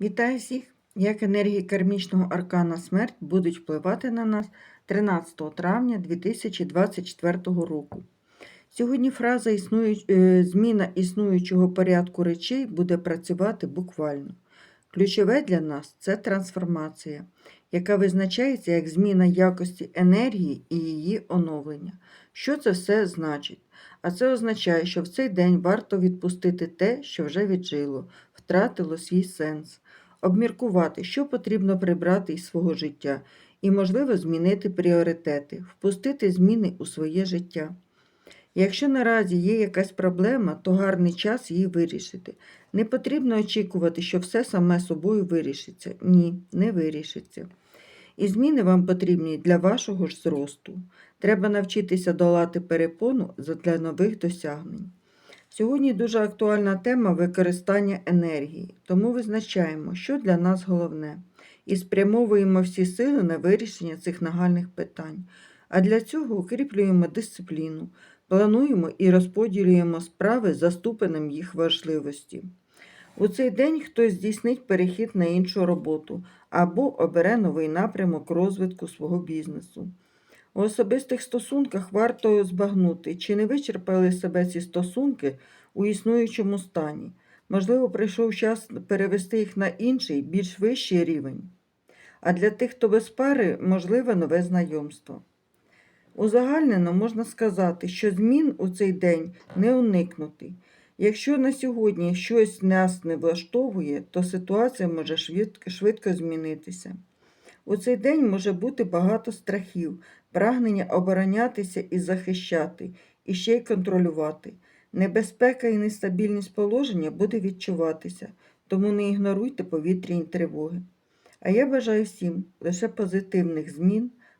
Вітаю всіх! Як енергії кармічного аркана смерть будуть впливати на нас 13 травня 2024 року. Сьогодні фраза е, зміна існуючого порядку речей буде працювати буквально. Ключове для нас це трансформація, яка визначається як зміна якості енергії і її оновлення. Що це все значить? А це означає, що в цей день варто відпустити те, що вже віджило, втратило свій сенс, обміркувати, що потрібно прибрати із свого життя, і, можливо, змінити пріоритети, впустити зміни у своє життя. Якщо наразі є якась проблема, то гарний час її вирішити. Не потрібно очікувати, що все саме собою вирішиться. Ні, не вирішиться. І зміни вам потрібні для вашого ж зросту. Треба навчитися долати перепону для нових досягнень. Сьогодні дуже актуальна тема використання енергії, тому визначаємо, що для нас головне, і спрямовуємо всі сили на вирішення цих нагальних питань. А для цього укріплюємо дисципліну, плануємо і розподілюємо справи за ступенем їх важливості. У цей день хтось здійснить перехід на іншу роботу або обере новий напрямок розвитку свого бізнесу. У особистих стосунках варто збагнути, чи не вичерпали себе ці стосунки у існуючому стані. Можливо, прийшов час перевести їх на інший, більш вищий рівень. А для тих, хто без пари, можливе нове знайомство. Узагальнено можна сказати, що змін у цей день не уникнути. Якщо на сьогодні щось нас не влаштовує, то ситуація може швидко, змінитися. У цей день може бути багато страхів, прагнення оборонятися і захищати, і ще й контролювати. Небезпека і нестабільність положення буде відчуватися, тому не ігноруйте повітряні тривоги. А я бажаю всім лише позитивних змін,